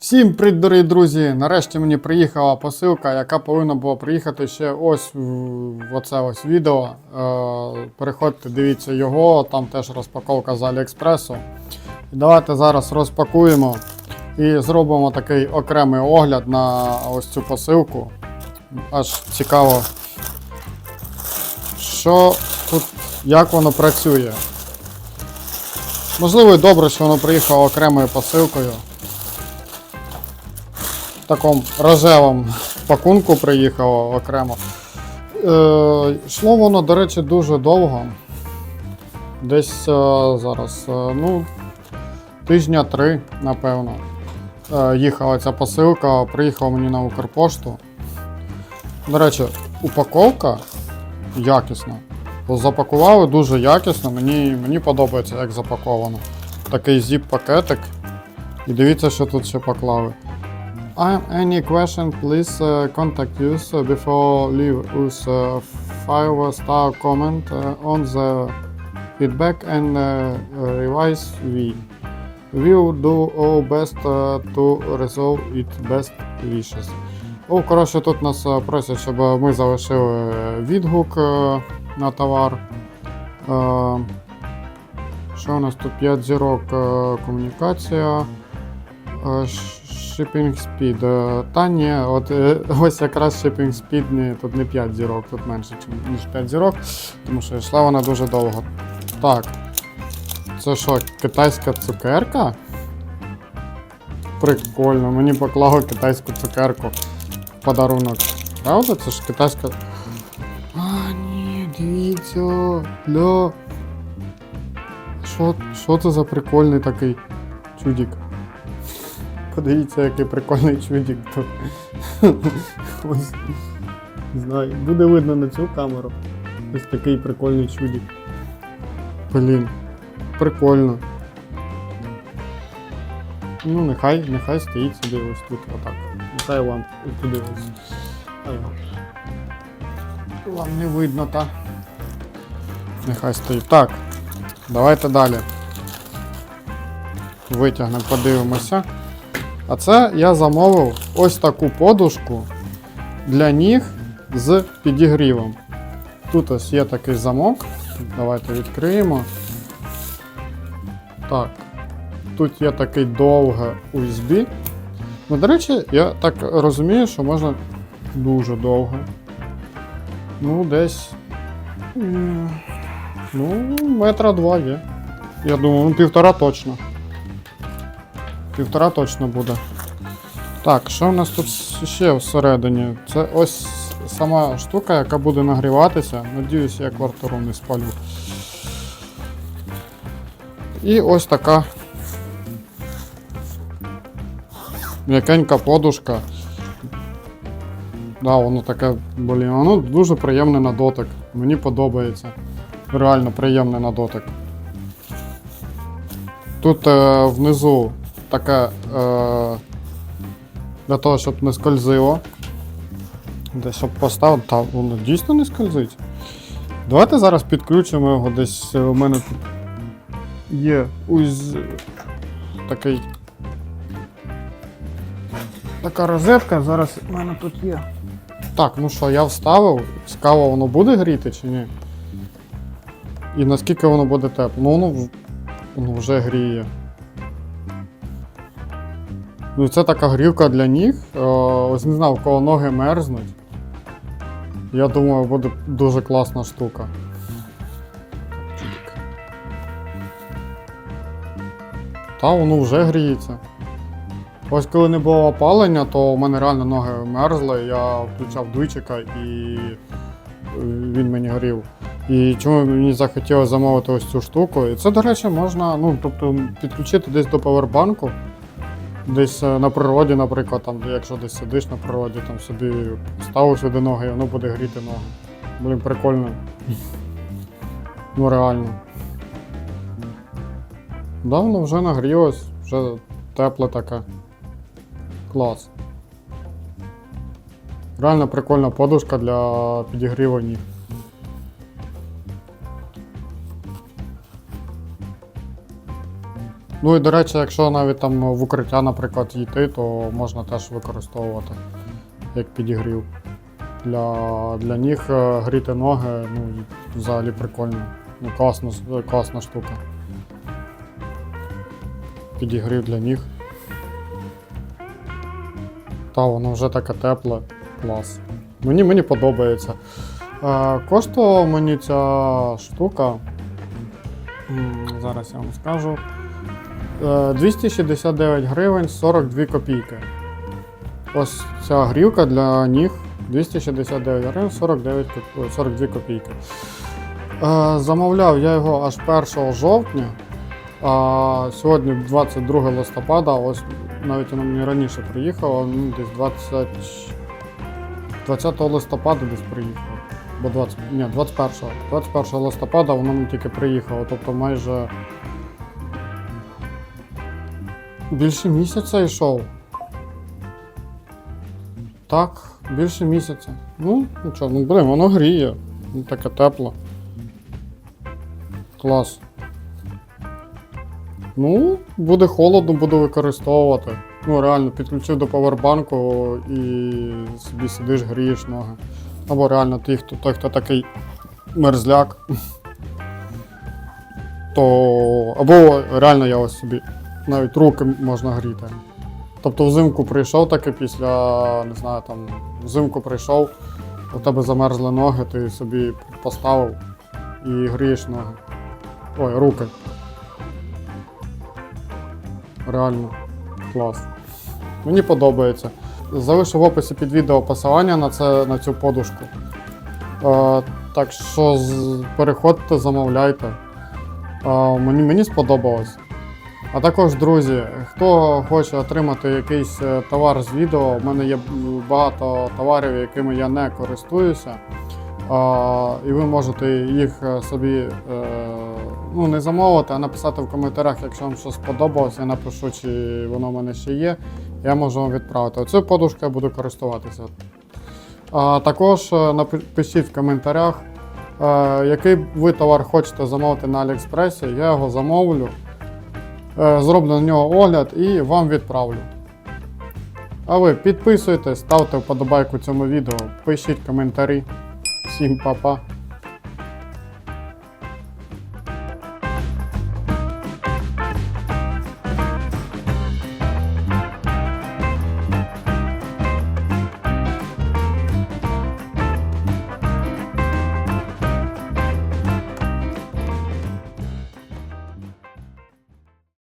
Всім привіт, дорогі друзі! Нарешті мені приїхала посилка, яка повинна була приїхати ще ось в оце ось відео. Е, переходьте, дивіться його, там теж розпаковка з Аліекспресу. І давайте зараз розпакуємо і зробимо такий окремий огляд на ось цю посилку. Аж цікаво, що тут, як воно працює. Можливо, і добре, що воно приїхало окремою посилкою такому рожевому пакунку приїхало окремо. Е, йшло воно, до речі, дуже довго. Десь е, зараз, е, ну, тижня три, напевно. Їхала ця посилка, приїхала мені на Укрпошту. До речі, упаковка якісна. Запакували дуже якісно, мені, мені подобається, як запаковано. Такий зіп-пакетик. І дивіться, що тут ще поклали. Any question, please uh, contact us uh, before leave us five star comment uh, on the feedback and uh, revise we. We'll do our best uh, to resolve it best wishes. О, коротше, тут нас е, просять, щоб ми залишили відгук е, на товар. Е, Що у нас тут 5 зірок е, комунікація. Shipping speed. Е, Та ні, от е, ось якраз shipping speed не, тут не 5 зірок, тут менше, ніж 5 зірок, тому що йшла вона дуже довго. Так. Це що, китайська цукерка? Прикольно, мені поклали китайську цукерку в подарунок. Правда? Це ж китайська. А, ні, дивіться. Ля. Що це за прикольний такий чудик? Подивіться, який прикольний чудик тут. Ось. Знаю, буде видно на цю камеру. Ось такий прикольний чудик. Блін, прикольно. Ну, нехай, нехай стоїть собі ось тут, отак. Нехай вам туди ось. Вам не видно, та. Нехай стоїть. Так, давайте далі. Витягнемо, подивимося. А це я замовив ось таку подушку для ніг з підігрівом. Тут ось є такий замок. Давайте відкриємо. Так. Тут є такий довге USB. Ну, до речі, я так розумію, що можна дуже довго. Ну, десь. Ну, метра два є. Я думаю, ну півтора точно. Півтора точно буде. Так, що в нас тут ще всередині? Це ось сама штука, яка буде нагріватися. Надіюсь, я квартиру не спалю. І ось така м'якенька подушка. Да, воно таке, блін, воно дуже приємне на дотик. Мені подобається. Реально приємне на дотик. Тут е, внизу таке е, для того, щоб не скользило. Де щоб поставити, та воно дійсно не скользить. Давайте зараз підключимо його десь. е, У мене тут є ось такий. Така розетка, зараз у мене тут є. Так, ну що, я вставив. Цікаво, воно буде гріти чи ні? І наскільки воно буде тепло? Ну воно, воно вже гріє. Ну це така грівка для ніг. Е, Ось не знав, кого ноги мерзнуть. Я думаю, буде дуже класна штука. Та воно вже гріється. Ось коли не було опалення, то у мене реально ноги мерзли, я включав дуйчика і е, він мені горів. І чому мені захотілося замовити ось цю штуку? І це, до речі, можна ну, тобто, підключити десь до павербанку. Десь е, на природі, наприклад, там, якщо десь сидиш на природі, там собі ставиш сюди ноги, і воно буде гріти ноги. Блін, прикольно. Ну реально. Да, воно вже нагрілось, вже тепле таке. Клас. Реально прикольна подушка для підігріву ніг. Ну і до речі, якщо навіть там в укриття, наприклад, йти, то можна теж використовувати як підігрів. Для, для ніг е, гріти ноги, ну, взагалі прикольно. Ну, класна, класна штука. Підігрів для ніг. Та, воно вже таке тепле. Клас. Мені, мені подобається. Е, коштувала мені ця штука. Зараз я вам скажу. Е, 269 гривень 42 копійки. Ось ця грілка для ніг 269 гривень 49 коп- 42 копійки. Е, замовляв я його аж 1 жовтня. А сьогодні 22 листопада, ось навіть воно мені раніше приїхало, ну десь 20, 20 листопада десь приїхало. Бо 20, ні, 21, 21 листопада воно мені тільки приїхало, тобто майже більше місяця йшов. Так, більше місяця. Ну, нічого, ну блин, воно гріє. Ну, таке тепло. Клас. Ну, буде холодно, буду використовувати. Ну, реально, підключив до павербанку і собі сидиш, грієш ноги. Або реально той, хто, той, хто такий мерзляк. То. Або реально я ось собі навіть руки можна гріти. Тобто взимку прийшов таки після, не знаю, там, взимку прийшов, у тебе замерзли ноги, ти собі поставив і грієш ноги. Ой, руки. Реально клас. Мені подобається. Залишу в описі під відео посилання на, це, на цю подушку. Е, так що переходьте, замовляйте. Е, мені, мені сподобалось. А також, друзі, хто хоче отримати якийсь е, товар з відео, в мене є багато товарів, якими я не користуюся. І ви можете їх е, собі е, ну, не замовити, а написати в коментарях, якщо вам щось сподобалось, я напишу, чи воно в мене ще є. Я можу вам відправити. Оцю подушку я буду користуватися. А, також напишіть в коментарях, який ви товар хочете замовити на Аліекспресі, я його замовлю. Е, Зроблю на нього огляд і вам відправлю. А ви підписуйтесь, ставте вподобайку цьому відео, пишіть коментарі. Всім па-па.